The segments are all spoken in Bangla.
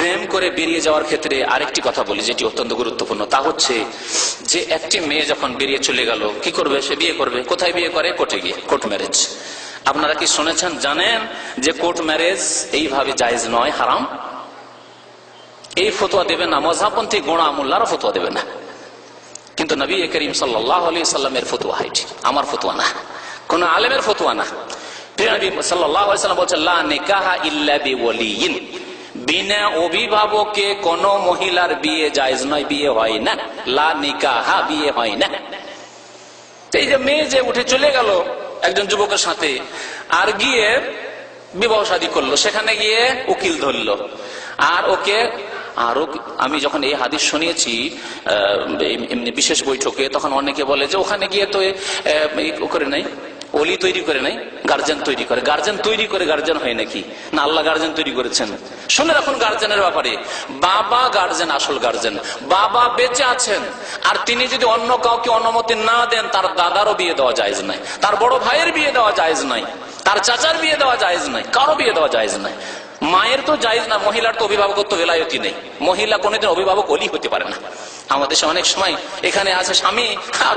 প্রেম করে বেরিয়ে যাওয়ার ক্ষেত্রে আরেকটি কথা বলি, যেটি অত্যন্ত গুরুত্বপূর্ণ। তা হচ্ছে যে, একটি মেয়ে যখন বেরিয়ে চলে গেল, কি করবে? সে বিয়ে করবে। কোথায় বিয়ে করে? কোর্টে গিয়ে, কোর্ট ম্যারেজ। আপনারা কি শুনেছেন, জানেন যে কোর্ট ম্যারেজ এইভাবে জায়েজ নয়, হারাম? এই ফতোয়া দেবে না, মজাপন্থী গোড়া মোল্লারও ফতোয়া দেবে না। কিন্তু নবী করিম সাল্লাহ আলি সাল্লামের ফতুয়া হাইটি আমার ফতুয়া না। কোন আলেমের ফতুয়া না। প্রিয় নবী সাল্লাম বলছেন বিনা অভিভাবকে কোন মহিলার বিয়ে জায়েজ নয়, বিয়ে হয় না। লা নিকাহা, বিয়ে হয় না। এই যে মেয়ে যে উঠে চলে গেল একজন যুবকের সাথে, আর গিয়ে বিবাহ শাদী করল, সেখানে গিয়ে উকিল ধরলো। আর ওকে, আরও আমি যখন এই হাদিস শুনিয়েছি এমনি বিশেষ বৈঠকে, তখন অনেকে বলে যে ওখানে গিয়ে তো করে নাই। অলি তৈরি করে নাই, গার্জেন তৈরি করে। গার্জেন তৈরি করে গার্জেন হয় নাকি? না, আল্লাহ গার্জেন তৈরি করেছেন। শুনে রাখুন গার্জেনের ব্যাপারে। বাবা গার্জেন, আসল গার্জেন। বাবা বেঁচে আছেন। আর তিনি যদি অন্য কাউকে অনুমতি না দেন, তার দাদারও বিয়ে দেওয়া যায় নাই। তার বড় ভাইয়ের বিয়ে দেওয়া যায় নাই। তার চাচার বিয়ে দেওয়া যায় নাই। কারও বিয়ে দেওয়া যায় নাই। মায়ের তো জায়জ না, মহিলার তো অভিভাবকত্ব বেলায়তি নেই। মহিলা কোনোদিন অভিভাবক অলি হতে পারে না। আমাদের অনেক সময় এখানে আছে স্বামী আর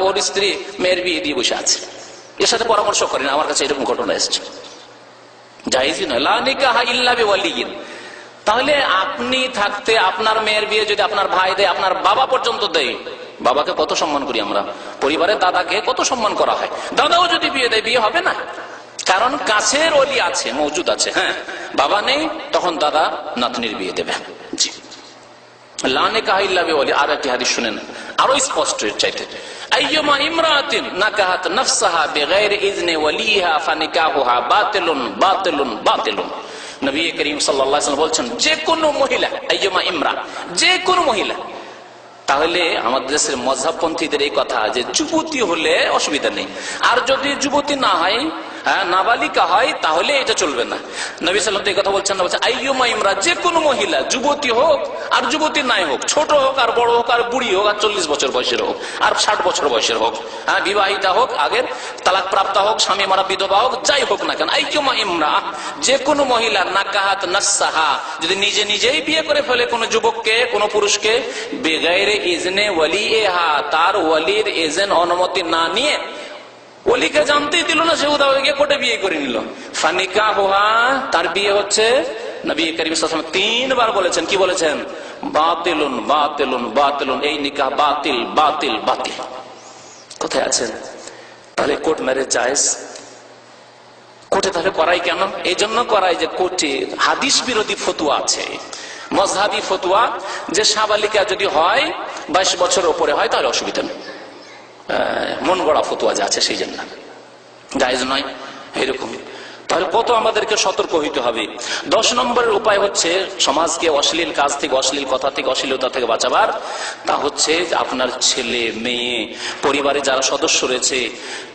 ওর স্ত্রী মেয়ের বিয়ে দিয়ে বসে আছে। এর সাথে পরামর্শ করেন, আমার কাছে এরকম ঘটনা এসছে। তাহলে আপনি থাকতে আপনার মেয়ের বিয়ে যদি আপনার ভাই দেয়, আপনার বাবা পর্যন্ত দেয়, বাবাকে কত সম্মান করি আমরা? পরিবারের দাদাকে কত সম্মান করা হয়? দাদাও যদি বিয়ে দেয়, বিয়ে হবে না। কারণ কাছের অলি আছে, মজুদ আছে হ্যাঁ? বাবা নেই, তখন দাদা নাতনির বিয়ে দেবে। জি। লানে কাহিল্লাবে বলে আর একটি হাদিস শুনেন, আরও স্পষ্ট চাইতে। আইয়ুমা ইমরাতিন নাকাহাত নাফসাহা বিগাইরি ইজনি ওয়ালিহা ফানিকাহুহা বাতিলুন বাতিলুন বাতিলুন। নবী করিম সাল্লাল্লাহু আলাইহি ওয়াসাল্লাম বলছেন, যে কোনো মহিলা, আইয়ুমা ইমরা, যে কোনো মহিলা, তাহলে আমাদের দেশের মজাবপন্থীদের এই কথা যে যুবতী হলে অসুবিধা নেই। আর যদি যুবতী না হয় হ্যাঁ নাবালিকা হয়, তাহলে এটা চলবে না। নবী সাল্লাম তো এই কথা বলছেন না ইমরা যে কোনো মহিলা, যুবতী হোক আর যুবতী নাই হোক, ছোট হোক আর বড় হোক আর বুড়ি হোক আর চল্লিশ বছর বয়সের হোক আর ষাট বছর বয়সের হোক হ্যাঁ বিবাহিতা হোক, আগের তালাক প্রাপ্ত হোক, স্বামী মারা বিধবা হোক, যাই হোক না কেন, আইয়ুমা ইমরা যে কোনো মহিলা, নাকাহাত নাসাহা যদি নিজে নিজেই বিয়ে করে ফেলে কোনো যুবককে, কোনো পুরুষকে, বেগাইরে ইজনে ওয়ালি হা তার ওয়ালির এজেন অনুমতি না নিয়ে অলিকে জানতেই দিল না সে উদাহ গিয়ে কোটে বিয়ে করে নিল। ফানিকা হোহা তার বিয়ে হচ্ছে নবী করিম তিনবার বলেছেন। কি বলেছেন? বাতিলুন বাতিলুন বাতিলুন, এই নিকাহ বাতিল বাতিল বাতিল। কোথায় আছেন? তাহলে কোর্ট ম্যারেজ জায়েজ? কোর্টে তাহলে করাই কেন? এই জন্য করাই যে কোর্টে হাদিস বিরোধী ফতুয়া আছে। মজহাবি ফতুয়া, যে সাবালিকা যদি হয়, বাইশ বছর ওপরে হয়, তাহলে অসুবিধা নেই। মন গড়া ফতুয়া যা আছে সেই জন্য। জায়জ নয় এরকম তাহলে কত আমাদেরকে সতর্ক হইতে হবে? দশ নম্বরের উপায় হচ্ছে সমাজকে অশ্লীল কাজ থেকে, অশ্লীল কথা থেকে, অশ্লীলতা থেকে বাঁচাবার। তা হচ্ছে আপনার ছেলে, মেয়ে পরিবারে যারা সদস্য রয়েছে,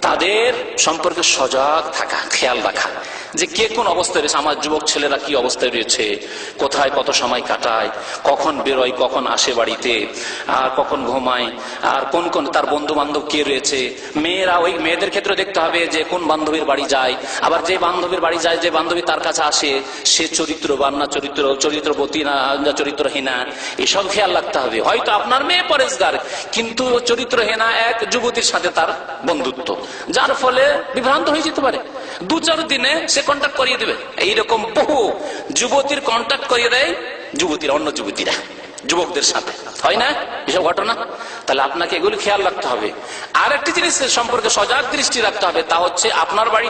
তাদের সম্পর্কে সজাগ থাকা, খেয়াল রাখা। যে কে কোন অবস্থায় রয়েছে, আমার যুবক ছেলেরা কি অবস্থায় রয়েছে, কোথায় কত সময় কাটায়, কখন বেরোয়, কখন আসে বাড়িতে, আর কখন ঘুমায়, আর কোন কোন, তার বন্ধু বান্ধব কে রয়েছে। মেয়েরা, ওই মেয়েদের ক্ষেত্রে দেখতে হবে যে কোন বান্ধবীর বাড়ি যায়, আবার যে বান্ধবীর বাড়ি যায়, যে বান্ধবী তার কাছে আসে, সে চরিত্রবান না চরিত্র চরিত্রবতী না চরিত্রহীনা, এসব খেয়াল রাখতে হবে। হয়তো আপনার মেয়ে পরেশগার, কিন্তু চরিত্রহীনা এক যুবতীর সাথে তার বন্ধুত্ব, যার ফলে বিভ্রান্ত হয়ে যেতে পারে। দু চার দিনে সে কন্ট্যাক্ট করিয়ে দেবে। এইরকম বহু যুবতীর কন্ট্যাক্ট করিয়ে দেয় যুবতীরা, অন্য যুবতীরা, যুবকদের সাথে। হয় না এসব ঘটনা? তাহলে আপনাকে এগুলি খেয়াল রাখতে হবে। আর একটি জিনিস সম্পর্কে সজাগ দৃষ্টি রাখতে হবে, তা হচ্ছে আপনার বাড়ি